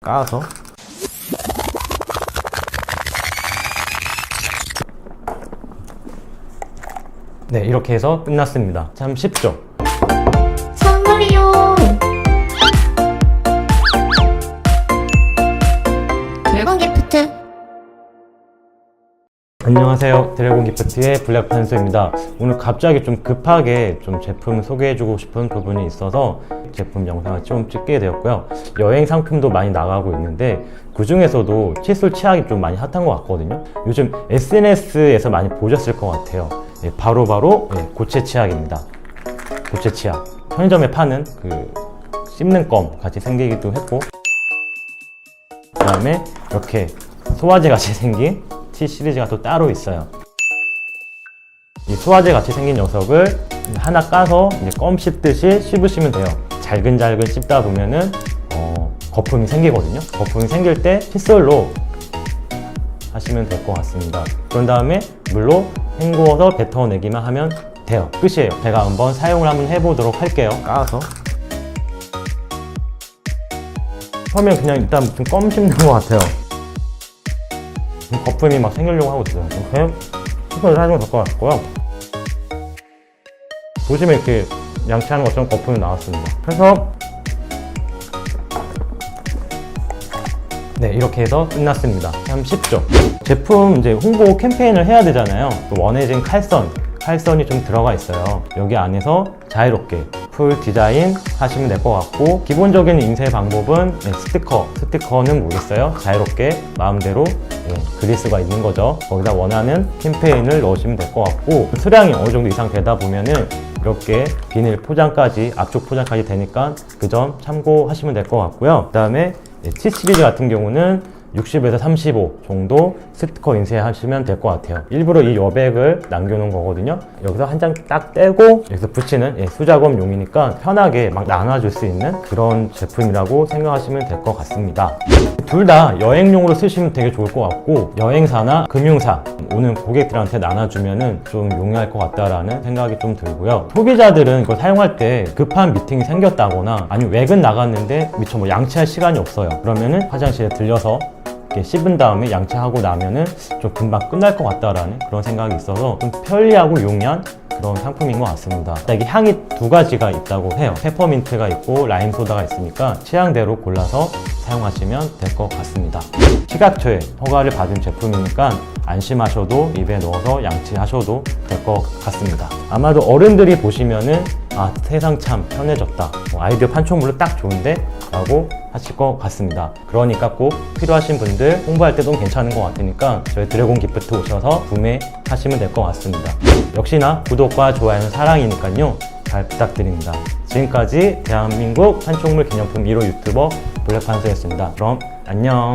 까서. 네 이렇게 해서 끝났습니다. 참 쉽죠? 선물이요. 드래곤 기프트. 안녕하세요. 드래곤 기프트의 블랙 판수입니다. 오늘 갑자기 좀 급하게 좀 제품 소개해주고 싶은 부분이 있어서 제품 영상을 좀 찍게 되었고요. 여행 상품도 많이 나가고 있는데 그 중에서도 칫솔 치약이 좀 많이 핫한 것 같거든요. 요즘 SNS에서 많이 보셨을 것 같아요. 예, 바로바로 예, 고체 치약입니다. 고체 치약. 편의점에 파는 그 씹는 껌 같이 생기기도 했고. 그 다음에 이렇게 소화제 같이 생긴 티 시리즈가 또 따로 있어요. 이 소화제 같이 생긴 녀석을 하나 까서 이제 껌 씹듯이 씹으시면 돼요. 잘근잘근 씹다 보면은 어, 거품이 생기거든요. 거품이 생길 때 칫솔로 하시면 될 것 같습니다. 그런 다음에 물로 헹구어서 뱉어내기만 하면 돼요. 끝이에요. 제가 한번 사용을 한번 해보도록 할게요. 까서 처음엔 그냥 일단 무슨 껌 씹는 것 같아요. 거품이 막 생기려고 하고 있어요. 그냥 스푼을 사용을 될것 같고요. 보시면 이렇게 양치하는 것처럼 거품이 나왔습니다. 그래서 네 이렇게 해서 끝났습니다. 참 쉽죠? 제품 이제 홍보 캠페인을 해야 되잖아요. 또 원해진 칼선, 칼선이 좀 들어가 있어요. 여기 안에서 자유롭게 풀 디자인 하시면 될 것 같고 기본적인 인쇄 방법은 네, 스티커, 스티커는 모르겠어요. 자유롭게 마음대로 예, 그릴 수가 있는 거죠. 거기다 원하는 캠페인을 넣으시면 될 것 같고 수량이 어느 정도 이상 되다 보면은 이렇게 비닐 포장까지 앞쪽 포장까지 되니까 그 점 참고하시면 될 것 같고요. 그 다음에 시리즈 같은 경우는 60에서 35 정도 스티커 인쇄하시면 될 것 같아요. 일부러 이 여백을 남겨놓은 거거든요. 여기서 한 장 딱 떼고 여기서 붙이는 예, 수작업용이니까 편하게 막 나눠줄 수 있는 그런 제품이라고 생각하시면 될 것 같습니다. 둘 다 여행용으로 쓰시면 되게 좋을 것 같고 여행사나 금융사 오는 고객들한테 나눠주면은 좀 용이할 것 같다라는 생각이 좀 들고요. 소비자들은 이걸 사용할 때 급한 미팅이 생겼다거나 아니면 외근 나갔는데 미처 뭐 양치할 시간이 없어요. 그러면은 화장실에 들려서 이렇게 씹은 다음에 양치하고 나면은 좀 금방 끝날 것 같다라는 그런 생각이 있어서 좀 편리하고 용이한 그런 상품인 것 같습니다. 이게 향이 두 가지가 있다고 해요. 페퍼민트가 있고 라임 소다가 있으니까 취향대로 골라서 사용하시면 될 것 같습니다. 식약처에 허가를 받은 제품이니까 안심하셔도 입에 넣어서 양치하셔도 될 것 같습니다. 아마도 어른들이 보시면은 아 세상 참 편해졌다. 뭐 아이디어 판촉물로 딱 좋은데 라고 하실 것 같습니다. 그러니까 꼭 필요하신 분들 홍보할 때도 괜찮은 것 같으니까 저희 드래곤 기프트 오셔서 구매하시면 될 것 같습니다. 역시나 구독과 좋아요는 사랑이니까요. 잘 부탁드립니다. 지금까지 대한민국 판촉물 기념품 1호 유튜버 블랙판서였습니다. 그럼 안녕.